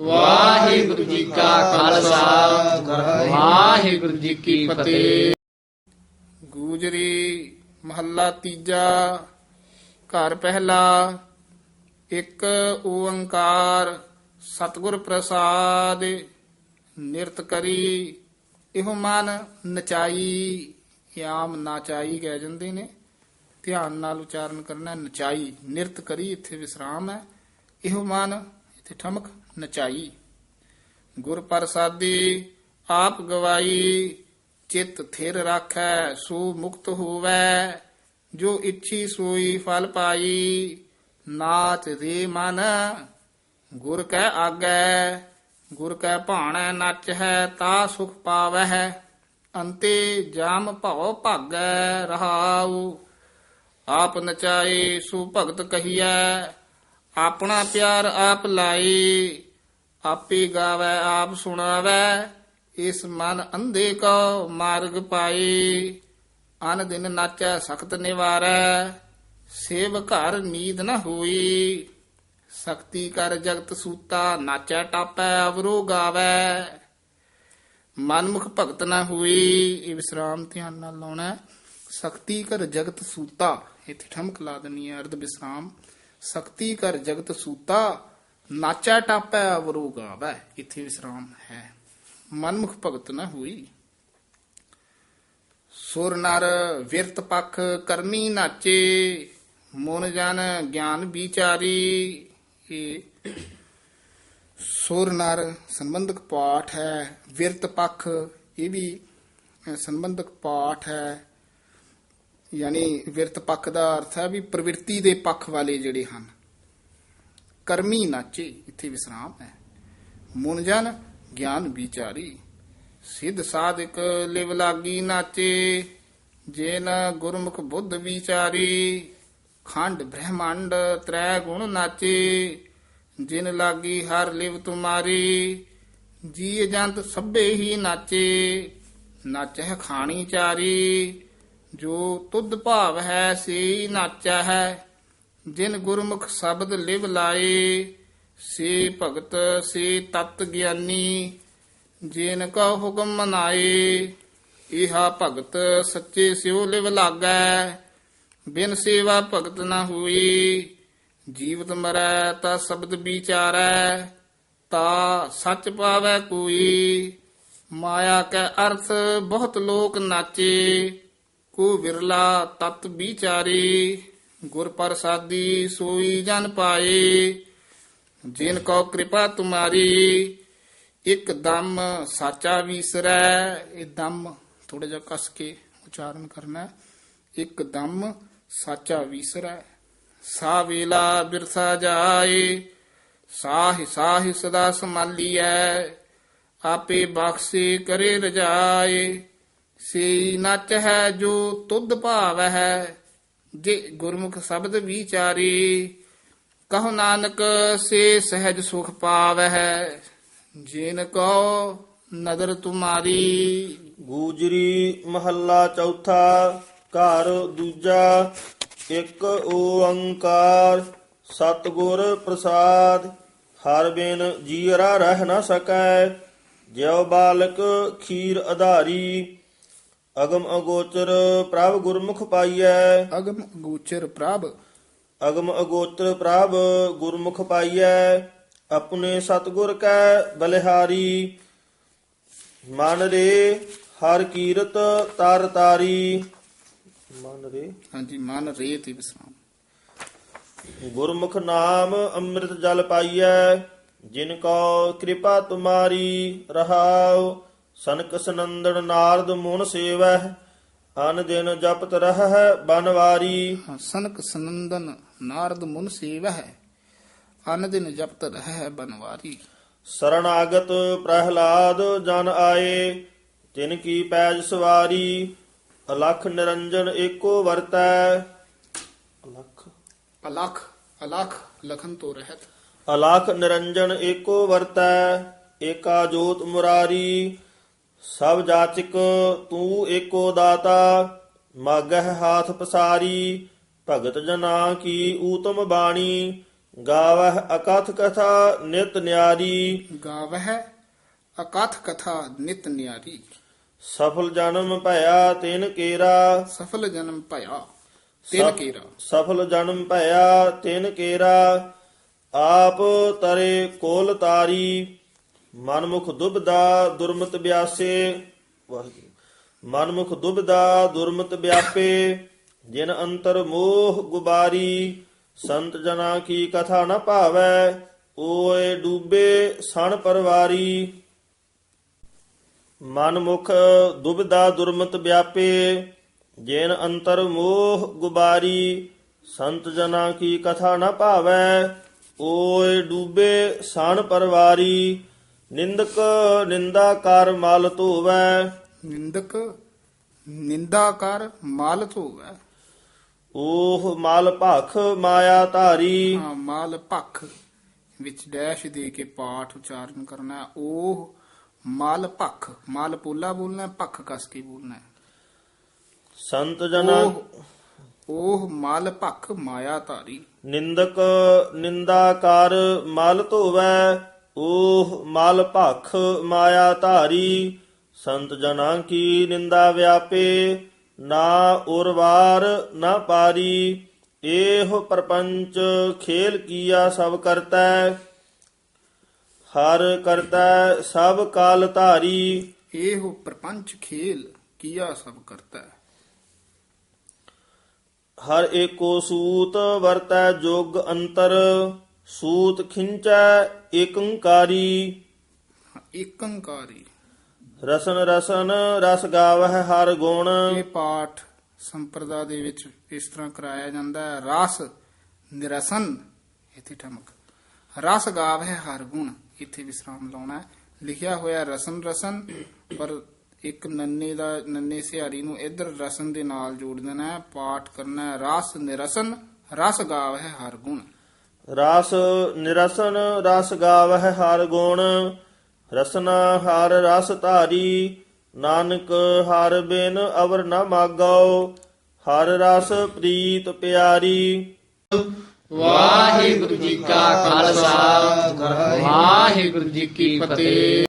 ਵਾਹਿਗੁਰੂ ਜੀ ਕਾ ਖਾਲਸਾ। ਵਾਹਿਗੁਰੂ ਜੀ ਕੀ ਫਤਿਹ। ਗੂਜਰੀ ਮਹੱਲਾ ਤੀਜਾ, ਘਰ ਪਹਿਲਾ, ਇੱਕ ਓੰਕਾਰ ਸਤਿਗੁਰ ਪ੍ਰਸਾਦ ਨਿਰਤ ਕਰੀ, ਇਹੋ ਮਨ ਨਚਾਈ ਯਾਮ ਨਾਚਾਈ ਕਹਿ ਜਾਂਦੇ ਨੇ। ਧਿਆਨ ਨਾਲ ਉਚਾਰਨ ਕਰਨਾ ਨਚਾਈ, ਨਿਰਤ ਕਰੀ, ਇੱਥੇ ਵਿਸਰਾਮ ਹੈ। ਇਹੋ ਮਨ ਇੱਥੇ ਠਮਕ ਨਚਾਈ। ਗੁਰ ਪ੍ਰਸਾਦੀ ਆਪ ਗਵਾਈ, ਚਿਤ ਥਿਰ ਰਾਖੈ, ਸੋ ਮੁਕਤ ਹੋਵੈ। ਜੋ ਇੱਛੀ ਸੋਈ ਫਲ ਪਾਈ, ਨਾਚ ਦੇ ਮਨ। ਗੁਰ ਕੈ ਆਗੈ, ਗੁਰ ਕੈ ਭਾਣੈ ਨੱਚ ਹੈ, ਤਾ ਸੁਖ ਪਾਵਹਿ। ਅੰਤੇ ਜਾਮ ਭਉ ਭਾਗੈ ਰਹਾਉ। ਆਪ ਨਚਾਏ, ਸੋ ਭਗਤ ਕਹੀਐ। ਆਪਣਾ ਪਿਆਰ ਆਪ ਲਾਈ, ਆਪੇ ਗਾਵੈ, ਆਪ ਸੁਣਾਵੈ, ਇਸ ਮਨ ਅੰਧੇ ਕੋ ਮਾਰਗ ਪਾਈ। ਅਨ ਦਿਨ ਨਾਚੈ, ਸਖਤ ਨਿਵਾਰੈ, ਸੇਵ ਘਰ ਨੀਂਦ ਨ ਹੋਈ। ਸ਼ਕਤੀ ਕਰ ਜਗਤ ਸੂਤਾ, ਨਾਚੈ, ਟਾਪੈ, ਅਵਰੋ ਗਾਵੈ। ਮਨਮੁਖ ਭਗਤ ਨ ਹੋਈ। ਇਹ ਵਿਸਰਾਮ ਧਿਆਨ ਨਾਲ ਲਾਉਣਾ ਸ਼ਕਤੀ ਕਰ ਜਗਤ ਸੂਤਾ, ਇੱਥੇ ਠਮਕ ਲਾ ਦੇਣੀ ਹੈ ਅਰਧ ਵਿਸਰਾਮ। ਸ਼ਕਤੀ ਕਰ ਜਗਤ ਸੂਤਾ, ਨਾਚਾ ਟਾਪੈ ਅਵਰੋ ਗਾਵੈ, ਇੱਥੇ ਵਿਸਰਾਮ ਹੈ। ਮਨਮੁਖ ਭਗਤ ਨਾ ਹੋਈ। ਸੁਰ ਨਰ ਵਿਰਤ ਪਖ ਕਰਮੀ ਨਾਚੇ, ਮਨ ਜਨ ਗਿਆਨ ਵਿਚਾਰੀ। ਇਹ ਸੁਰ ਨਰ ਸੰਬੰਧਕ ਪਾਠ ਹੈ, ਵਿਰਤ ਪਖ, ਇਹ ਵੀ ਸੰਬੰਧਕ ਪਾਠ ਹੈ। ਯਾਨੀ ਵਿਰਤ ਪੱਖ ਦਾ ਅਰਥ ਹੈ ਵੀ ਪ੍ਰਵਿਰਤੀ ਦੇ ਪੱਖ ਵਾਲੇ ਜਿਹੜੇ ਹਨ। ਕਰਮੀ ਨਾਚੇ, ਇੱਥੇ ਵਿਸਰਾਮ ਹੈ। ਮਨ ਜਨ, ਗਿਆਨ ਵਿਚਾਰੀ। ਸਿੱਧ ਸਾਧਕ, ਲਿਵ ਲਾਗੀ ਨਾਚੇ। ਜੇ ਗੁਰਮੁਖ ਬੁੱਧ ਵਿਚਾਰੀ। ਖੰਡ ਬ੍ਰਹਮੰਡ, ਤ੍ਰੈ ਗੁਣ ਨਾਚੇ। ਜਿਨ ਲਾਗੀ ਹਰ ਲਿਵ ਤੁਮਾਰੀ। ਜੀ ਜੰਤ ਸਭੇ ਹੀ ਨਾਚੇ। ਨਾਚੈ ਖਾਣੀ ਚਾਰੀ। ਜੋ ਤੁਧ ਭਾਵ ਹੈ ਸੇ ਨਾਚੈ ਹੈ, ਜਿਨ ਗੁਰਮੁਖ ਸ਼ਬਦ ਲਿਵ ਲਾਏ, ਸੇ ਭਗਤ, ਸੇ ਤਤ ਗਿਆਨੀ, ਜਿਨ ਕਾ ਹੁਕਮ ਮਨਾਏ, ਇਹਾ ਭਗਤ ਸੱਚੇ ਸਿਉ ਲਿਵ ਲਾਗੈ, ਬਿਨ ਸੇਵਾ ਭਗਤ ਨਾ ਹੋਈ, ਜੀਵਤ ਮਰੈ ਤਾ ਸ਼ਬਦ ਵਿਚਾਰੈ, ਤਾ ਸੱਚ ਪਾਵੈ ਕੋਈ, ਮਾਇਆ ਕੈ ਅਰਥ ਬਹੁਤ ਲੋਕ ਨਾਚੇ ਕੋ ਵਿਰਲਾ ਤਤ ਵਿਚਾਰੀ, ਗੁਰ ਪ੍ਰਸਾਦੀ ਸੋਈ ਜਨ ਪਾਏ। ਜਿਨ ਕੋ ਕਿਰਪਾ ਤੁਮਾਰੀ, ਇੱਕ ਦਮ ਸਾਚਾ ਵਿਸਰੈ। ਇਹ ਦਮ ਥੋੜਾ ਜਿਹਾ ਕਸ ਕੇ ਉਚਾਰਨ ਕਰਨਾ ਹੈ। ਦਮ ਸਾਚਾ ਵਿਸਰੈ। ਸਾ ਵੇਲਾ ਬਿਰਸਾ ਜਾਏ, ਸਾਹਿ ਸਾਹਿ ਸਦਾ ਸੰਭਾਲੀਐ। ਆਪੇ ਬਖਸ਼ੇ ਕਰੇ ਰਜਾਏ। ਸੇ ਨਚ ਹੈ ਜੋ ਤੁਧ ਭਾਵ ਹੈ, ਜੇ ਗੁਰਮੁਖ ਸ਼ਬਦ ਵਿਚਾਰੀ। ਕਹੋ ਨਾਨਕ, ਸੇ ਸਹਿਜ ਸੁਖ ਪਾਵਹਿ ਜਿਨ ਕੋ ਨਦਰ ਤੁਮਾਰੀ। ਗੂਜਰੀ ਮਹੱਲਾ ਚੌਥਾ, ਘਰ ਦੂਜਾ, ਇੱਕ ਓੰਕਾਰ, ਸਤਿਗੁਰ ਪ੍ਰਸਾਦ। ਹਰ ਬਿਨ ਜੀਰਾ ਰਹਿ ਨਾ ਸਕੈ, ਜਿਉ ਬਾਲਕ ਖੀਰ ਆਧਾਰੀ ਅਗਮ ਅਗੋਚਰ ਪ੍ਰਭ ਗੁਰਮੁਖ ਪਾਈਐ। ਅਗਮ ਗੋਚਰ ਪ੍ਰਭ। ਅਗਮ ਅਗੋਚਰ ਪ੍ਰਭ ਗੁਰਮੁਖ ਪਾਈਐ। ਆਪਣੇ ਸਤਿਗੁਰ ਕੈ ਬਲਿਹਾਰੀ। ਮਨ ਰੇ ਹਰ ਕੀਰਤ ਤਰ ਤਾਰੀ। ਮਨ ਰੇ? ਹਾਂਜੀ ਮਨ ਰੇ ਤੇ ਵਿਸਰਾਮ। ਗੁਰਮੁਖ ਨਾਮ ਅੰਮ੍ਰਿਤ ਜਲ ਪਾਈਐ। ਜਿਨ ਕੋ ਕਿਰਪਾ ਤੁਮਾਰੀ ਰਹਾਉ। ਸਨਕ ਸਨੰਦਨ ਨਾਰਦ ਮੁਨ ਸੇਵੈ ਅਨ ਦਿਨ ਜਪਤ ਰਹਿ ਬਨਵਾਰੀ। ਸਨਕ ਸਨੰਦਨ ਨਾਰਦ ਮੁਨ ਸੇਵਹਿ ਅਨ ਦਿਨ ਜਪਤ ਰਹਿ ਬਨਵਾਰੀ। ਸਰਣਾਗਤ ਪ੍ਰਹਿਲਾਦ ਜਨ ਆਏ ਤਿਨ ਕੀ ਪੈਜ ਸਵਾਰੀ ਅਲਖ ਨਿਰੰਜਨ ਏਕੋ ਵਰਤੈ। ਅਲਖ? ਅਲਖ ਅਲਖ ਲਖਨ ਤੋਂ ਰਹਿਤ। ਅਲਖ ਨਿਰੰਜਨ ਏਕੋ ਵਰਤੈ ਏਕਾ ਜੋਤ ਮੁਰਾਰੀ। ਸਭ ਜਾਚਕ ਤੂੰ ਏਕੋ ਦਾਤਾ ਮਾਗਹਿ ਹਾਥ ਪਸਾਰੀ ਭਗਤ ਜਨਾ ਕੀ ਊਤਮ ਬਾਣੀ ਗਾਵਹਿ ਅਕਥ ਕਥਾ ਨਿਤ ਨਿਆਰੀ। ਗਾਵਹਿ ਅਕਥ ਕਥਾ ਨਿਤ ਨਿਆਰੀ। ਸਫਲ ਜਨਮ ਭਇਆ ਤਿਨ ਕੇਰਾ। ਸਫਲ ਜਨਮ ਭਇਆ ਤਿਨ ਕੀਰਾ। ਸਫਲ ਜਨਮ ਭਇਆ ਤਿਨ ਕੇਰਾ। ਆਪ ਤਰੇ ਕੋਲ ਤਾਰੀ। ਮਨਮੁਖ ਦੁਬਦਾ ਦੁਰਮਤ ਬਿਆਸੇ, ਵਾਹਿਗੁਰੂ। ਮਨਮੁਖ ਦੁਬਦਾ ਦੁਰਮਤ ਬਿਆਪੇ, ਜਿਨ ਅੰਤਰ ਮੋਹ ਗੁਬਾਰੀ, ਸੰਤ ਜਨਾ ਕੀ ਕਥਾ ਨ ਭਾਵੈ, ਓਏ ਡੂਬੇ ਸਣ ਪਰਵਾਰੀ। ਮਨਮੁਖ ਦੁਬਦਾ ਦੁਰਮਤ ਬਿਆਪੇ, ਜਿਨ ਅੰਤਰ ਮੋਹ ਗੁਬਾਰੀ, ਸੰਤ ਜਨਾ ਕੀ ਕਥਾ ਨ ਭਾਵੈ, ਓਏ ਡੂਬੇ ਸਣ ਪਰਵਾਰੀ। ਨਿੰਦਕ ਨਿੰਦਾ ਕਰ ਮਲ ਧੋਵੈ। ਨਿੰਦਕ ਨਿੰਦਾ ਕਰ ਮਾਲ ਧੋਵੈ। ਓਹ ਮਲ ਭਖ ਮਾਇਆ ਧਾਰੀ। ਹਾਂ, ਮਾਲ ਪੱਖ ਵਿੱਚ ਡੈਸ਼ ਦੇ ਕੇ ਪਾਠ ਉਚਾਰਨ ਕਰਨਾ ਹੈ। ਉਹ ਮਾਲ ਪੱਖ ਮਾਲ ਪੋਲਾ ਬੋਲਣਾ ਹੈ, ਪੱਖ ਕਸ ਕੇ ਬੋਲਣਾ ਹੈ। ਸੰਤ ਜਨਾ ਉਹ ਉਹ ਮਾਲ ਪੱਖ ਮਾਇਆ ਧਾਰੀ। ਨਿੰਦਕ ਨਿੰਦਾ ਕਰ ਮਲ ਧੋਵੈ। ਓਹ ਮਲ ਭਖ ਮਾਇਆ ਧਾਰੀ ਸੰਤ ਜਨਾਂ ਕੀ ਨਿੰਦਾ ਵਿਆਪੇ ਨਾ ਉਰਵਾਰ ਨਾ ਪਾਰੀ ਇਹੋ ਪਰਪੰਚ ਖੇਲ ਕੀਆ ਸਭ ਕਰਤਾ ਹਰ ਕਰਤਾ ਸਭ ਕਾਲ ਧਾਰੀ ਇਹੋ ਪ੍ਰਪੰਚ ਖੇਲ ਕੀਆ ਸਭ ਕਰਤਾ। ਹਰ ਏਕੋ ਸੂਤ ਵਰਤੈ ਜੋਗ ਅੰਤਰ ਸੂਤ ਖਿੰਚੈ ਏਕੰਕਾਰੀ। ਏਕੰਕਾਰੀ। ਰਸਨ ਰਸਨ ਰਸ ਗਾਵਹਿ ਹਰ ਗੁਣ। ਇਹ ਪਾਠ ਸੰਪਰਦਾ ਦੇ ਵਿੱਚ ਇਸ ਤਰ੍ਹਾਂ ਕਰਾਇਆ ਜਾਂਦਾ ਹੈ। ਰਸ ਨਿਰਸਨ ਇਥੇ ਠਮਕ। ਰਸ ਗਾਵ ਹੈ ਹਰ ਗੁਣ ਇੱਥੇ ਵਿਸਰਾਮ ਲਾਉਣਾ ਹੈ। ਲਿਖਿਆ ਹੋਇਆ ਰਸਨ ਰਸਨ ਪਰ ਇੱਕ ਨੰਨੇ ਦਾ ਨੰਨੇ ਸਿਹਾਰੀ ਨੂੰ ਇਧਰ ਰਸਨ ਦੇ ਨਾਲ ਜੋੜ ਦੇਣਾ ਹੈ ਪਾਠ ਕਰਨਾ ਹੈ। ਰਸ ਨਿਰਸਨ ਰਸ ਗਾਵ ਹੈ ਹਰ ਗੁਣ। ਰਸ ਨਿਰਸਨ ਰਸ ਗਾਵਹਿ ਹਰ ਗੁਣ, ਰਸਨਾ ਹਰ ਰਸ ਧਾਰੀ, ਨਾਨਕ ਹਰ ਬਿਨ ਅਵਰ ਨ ਮਾਗੋ ਹਰ ਰਸ ਪ੍ਰੀਤ ਪਿਆਰੀ। ਵਾਹਿਗੁਰੂ ਜੀ ਕਾ ਖਾਲਸਾ, ਵਾਹਿਗੁਰੂ ਜੀ ਕੀ ਫਤਿਹ।